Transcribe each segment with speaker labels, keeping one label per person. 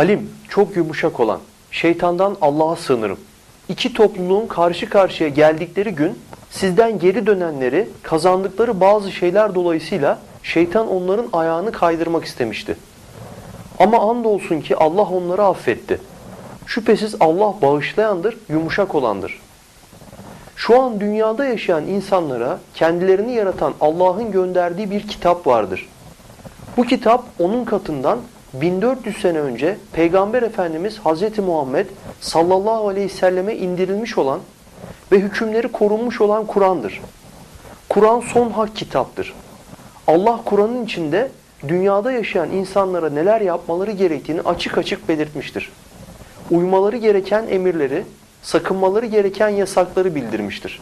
Speaker 1: Halim, çok yumuşak olan, şeytandan Allah'a sığınırım. İki topluluğun karşı karşıya geldikleri gün sizden geri dönenleri kazandıkları bazı şeyler dolayısıyla şeytan onların ayağını kaydırmak istemişti. Ama andolsun ki Allah onları affetti. Şüphesiz Allah bağışlayandır, yumuşak olandır. Şu an dünyada yaşayan insanlara kendilerini yaratan Allah'ın gönderdiği bir kitap vardır. Bu kitap onun katından 1400 sene önce Peygamber Efendimiz Hz. Muhammed sallallahu aleyhi ve selleme indirilmiş olan ve hükümleri korunmuş olan Kur'an'dır. Kur'an son hak kitaptır. Allah Kur'an'ın içinde dünyada yaşayan insanlara neler yapmaları gerektiğini açık açık belirtmiştir. Uymaları gereken emirleri, sakınmaları gereken yasakları bildirmiştir.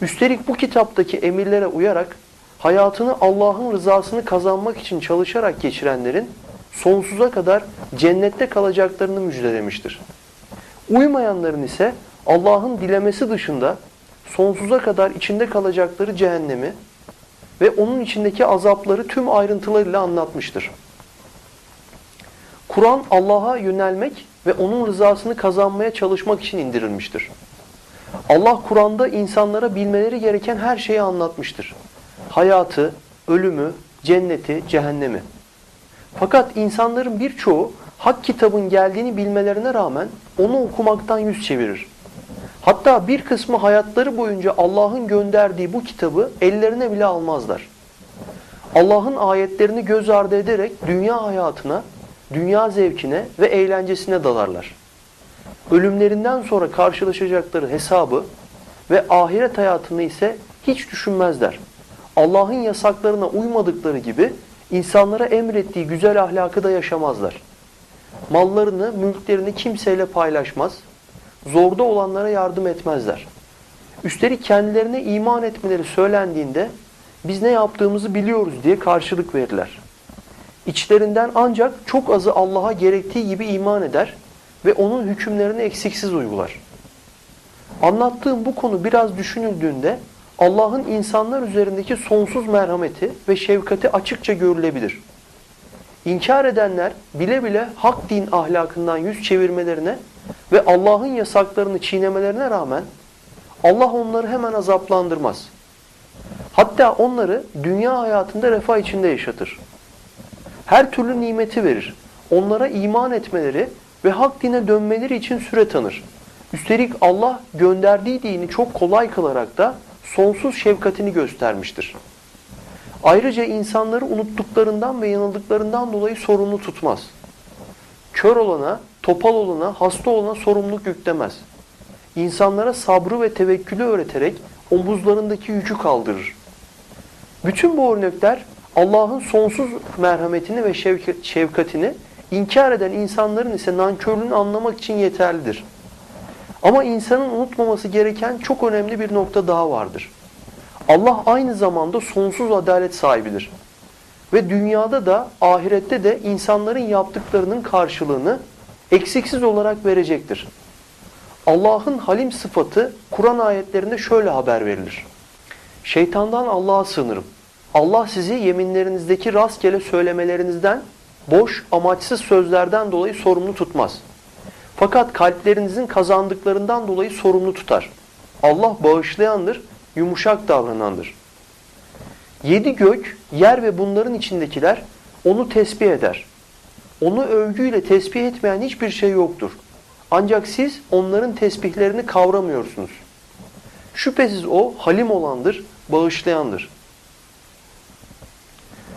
Speaker 1: Üstelik bu kitaptaki emirlere uyarak hayatını Allah'ın rızasını kazanmak için çalışarak geçirenlerin sonsuza kadar cennette kalacaklarını müjdelemiştir. Uymayanların ise Allah'ın dilemesi dışında sonsuza kadar içinde kalacakları cehennemi ve onun içindeki azapları tüm ayrıntılarıyla anlatmıştır. Kur'an Allah'a yönelmek ve onun rızasını kazanmaya çalışmak için indirilmiştir. Allah Kur'an'da insanlara bilmeleri gereken her şeyi anlatmıştır. Hayatı, ölümü, cenneti, cehennemi. Fakat insanların birçoğu hak kitabın geldiğini bilmelerine rağmen onu okumaktan yüz çevirir. Hatta bir kısmı hayatları boyunca Allah'ın gönderdiği bu kitabı ellerine bile almazlar. Allah'ın ayetlerini göz ardı ederek dünya hayatına, dünya zevkine ve eğlencesine dalarlar. Ölümlerinden sonra karşılaşacakları hesabı ve ahiret hayatını ise hiç düşünmezler. Allah'ın yasaklarına uymadıkları gibi insanlara emrettiği güzel ahlakı da yaşamazlar. Mallarını, mülklerini kimseyle paylaşmaz, zorda olanlara yardım etmezler. Üstelik kendilerine iman etmeleri söylendiğinde biz ne yaptığımızı biliyoruz diye karşılık verirler. İçlerinden ancak çok azı Allah'a gerektiği gibi iman eder ve onun hükümlerini eksiksiz uygular. Anlattığım bu konu biraz düşünüldüğünde Allah'ın insanlar üzerindeki sonsuz merhameti ve şefkati açıkça görülebilir. İnkar edenler bile bile hak din ahlakından yüz çevirmelerine ve Allah'ın yasaklarını çiğnemelerine rağmen Allah onları hemen azaplandırmaz. Hatta onları dünya hayatında refah içinde yaşatır. Her türlü nimeti verir. Onlara iman etmeleri ve hak dine dönmeleri için süre tanır. Üstelik Allah gönderdiği dini çok kolay kılarak da sonsuz şefkatini göstermiştir. Ayrıca insanları unuttuklarından ve yanıldıklarından dolayı sorumlu tutmaz. Kör olana, topal olana, hasta olana sorumluluk yüklemez. İnsanlara sabrı ve tevekkülü öğreterek omuzlarındaki yükü kaldırır. Bütün bu örnekler Allah'ın sonsuz merhametini ve şefkatini inkar eden insanların ise nankörlüğünü anlamak için yeterlidir. Ama insanın unutmaması gereken çok önemli bir nokta daha vardır. Allah aynı zamanda sonsuz adalet sahibidir. Ve dünyada da ahirette de insanların yaptıklarının karşılığını eksiksiz olarak verecektir. Allah'ın halim sıfatı Kur'an ayetlerinde şöyle haber verilir. Şeytandan Allah'a sığınırım. Allah sizi yeminlerinizdeki rastgele söylemelerinizden, boş, amaçsız sözlerden dolayı sorumlu tutmaz. Fakat kalplerinizin kazandıklarından dolayı sorumlu tutar. Allah bağışlayandır, yumuşak davranandır. Yedi gök, yer ve bunların içindekiler onu tesbih eder. Onu övgüyle tesbih etmeyen hiçbir şey yoktur. Ancak siz onların tesbihlerini kavramıyorsunuz. Şüphesiz o halim olandır, bağışlayandır.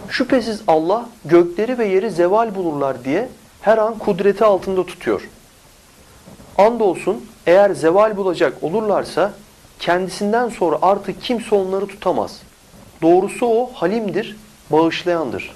Speaker 1: Şüphesiz Allah gökleri ve yeri zeval bulurlar diye her an kudreti altında tutuyor. Andolsun eğer zeval bulacak olurlarsa kendisinden sonra artık kimse onları tutamaz. Doğrusu o halimdir, bağışlayandır.